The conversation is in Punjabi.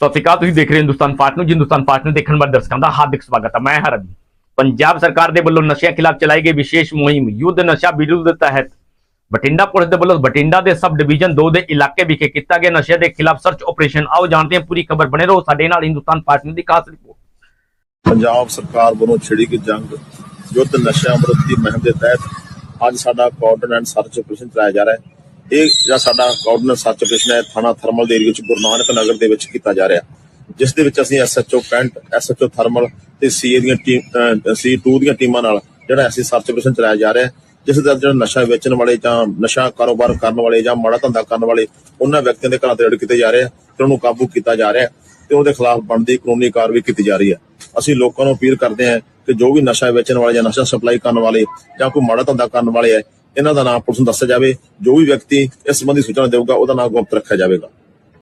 ਸਤਿ ਸ਼੍ਰੀ ਅਕਾਲ, ਤੁਸੀਂ ਦੇਖ ਰਹੇ ਹੋ ਹਿੰਦੁਸਤਾਨ ਪਾਰਟ ਨੂੰ ਹਿੰਦੁਸਤਾਨ ਪਾਰਟ ਨੂੰ ਦੇਖਣ ਵਾਲੇ ਦਰਸ਼ਕਾਂ ਦਾ ਹਾਰਦਿਕ ਸਵਾਗਤ ਹੈ। ਮੈਂ ਹਾਂ ਪੰਜਾਬ ਸਰਕਾਰ ਦੇ ਵੱਲੋਂ ਨਸ਼ਿਆਂ ਖਿਲਾਫ ਚਲਾਈ ਗਈ ਵਿਸ਼ੇਸ਼ ਮੁਹਿੰਮ, ਯੁੱਧ ਨਸ਼ਾ ਵਿਰੁੱਧ ਤਹਿਤ। ਬਠਿੰਡਾ ਪੁਲਿਸ ਦੇ ਵੱਲੋਂ ਬਠਿੰਡਾ ਦੇ ਸਬ ਡਿਵੀਜ਼ਨ 2 ਦੇ ਇਲਾਕੇ ਵਿਖੇ ਕੀਤਾ ਗਿਆ ਨਸ਼ੇ ਦੇ ਖਿਲਾਫ ਸਰਚ ਆਪਰੇਸ਼ਨ ਆਓ ਜਾਣਦੇ ਹਾਂ, ਪੂਰੀ ਖਬਰ ਬਣੇ ਰਹੋ ਸਾਡੇ ਨਾਲ ਹਿੰਦੁਸਤਾਨ ਪਾਰਟ ਨੂੰ ਦੀ ਖਾਸ ਰਿਪੋਰਟ ਪੰਜਾਬ ਸਰਕਾਰ ਵੱਲੋਂ ਛਿੜੀ ਗਈ ਜੰਗ, ਯੁੱਧ ਨਸ਼ਾ ਵਿਰੁੱਧ ਦੀ ਮੁਹਿੰਮ ਦੇ ਤਹਿਤ ਅੱਜ ਸਾਡਾ ਕੋਆਰਡੀਨੇਟ ਸਰਚ ਆਪਰੇਸ਼ਨ ਚਲਾਇਆ ਜਾ ਰਿਹਾ ਹੈ। ਇਹ ਜਿਹੜਾ ਸਾਡਾ ਕੋਆਰਡੀਨੇਟ ਸਰਚ ਆਪਰੇਸ਼ਨ ਹੈ, ਥਾਣਾ ਥਰਮਲ ਦੇ ਏਰੀਆ ਵਿੱਚ ਗੁਰੂ ਨਗਰ ਦੇ ਵਿੱਚ ਕੀਤਾ ਜਾ ਰਿਹਾ। ਜਿਸ ਦੇ ਵਿੱਚ ਅਸੀਂ ਐਸਐਚਓ ਪੈਂਟ ਐਸਐਚਓ ਥਰਮਲ ਤੇ ਸੀਏ ਦੀਆਂ ਟੀਮ ਸੀ 2 ਦੀਆਂ ਟੀਮਾਂ ਨਾਲ ਜਿਹੜਾ ਅਸੀਂ ਸਰਚ ਆਪਰੇਸ਼ਨ ਚਲਾਇਆ ਜਾ ਰਿਹਾ। ਜਿਸ ਦਾ ਜਿਹੜਾ ਨਸ਼ਾ ਵੇਚਣ ਵਾਲੇ ਜਾਂ ਨਸ਼ਾ ਕਾਰੋਬਾਰ ਕਰਨ ਵਾਲੇ ਜਾਂ ਮਾੜਾ ਧੰਦਾ ਕਰਨ ਵਾਲੇ, ਉਹਨਾਂ ਵਿਅਕਤੀਆਂ ਦੇ ਘਰਾਂ ਤੇ ਰੇਡ ਕੀਤੇ ਜਾ ਰਹੇ ਆ ਤੇ ਉਹਨੂੰ ਕਾਬੂ ਕੀਤਾ ਜਾ ਰਿਹਾ ਹੈ ਤੇ ਉਹਦੇ ਖਿਲਾਫ ਬਣਦੀ ਕਾਨੂੰਨੀ ਕਾਰਵਾਈ ਕੀਤੀ ਜਾ ਰਹੀ ਹੈ। ਅਸੀਂ ਲੋਕਾਂ ਨੂੰ ਅਪੀਲ ਕਰਦੇ ਹਾਂ ਕਿ ਜੋ ਵੀ ਨਸ਼ਾ ਵੇਚਣ ਵਾਲੇ ਜਾਂ ਨਸ਼ਾ ਸਪਲਾਈ ਕਰਨ ਵਾਲੇ ਜਾਂ ਕੋਈ ਮਾੜਾ ਧੰਦਾ ਕਰਨ ਵਾਲੇ ਹੈ ਇਹਨਾਂ ਦਾ ਨਾਮ ਪੁਲਿਸ ਨੂੰ ਦੱਸਿਆ ਜਾਵੇ, ਜੋ ਵੀ ਵਿਅਕਤੀ ਇਸ ਸੰਬੰਧੀ ਸੂਚਨਾ ਦੇਊਗਾ, ਉਹਦਾ ਨਾਮ ਗੁਪਤ ਰੱਖਿਆ ਜਾਵੇਗਾ।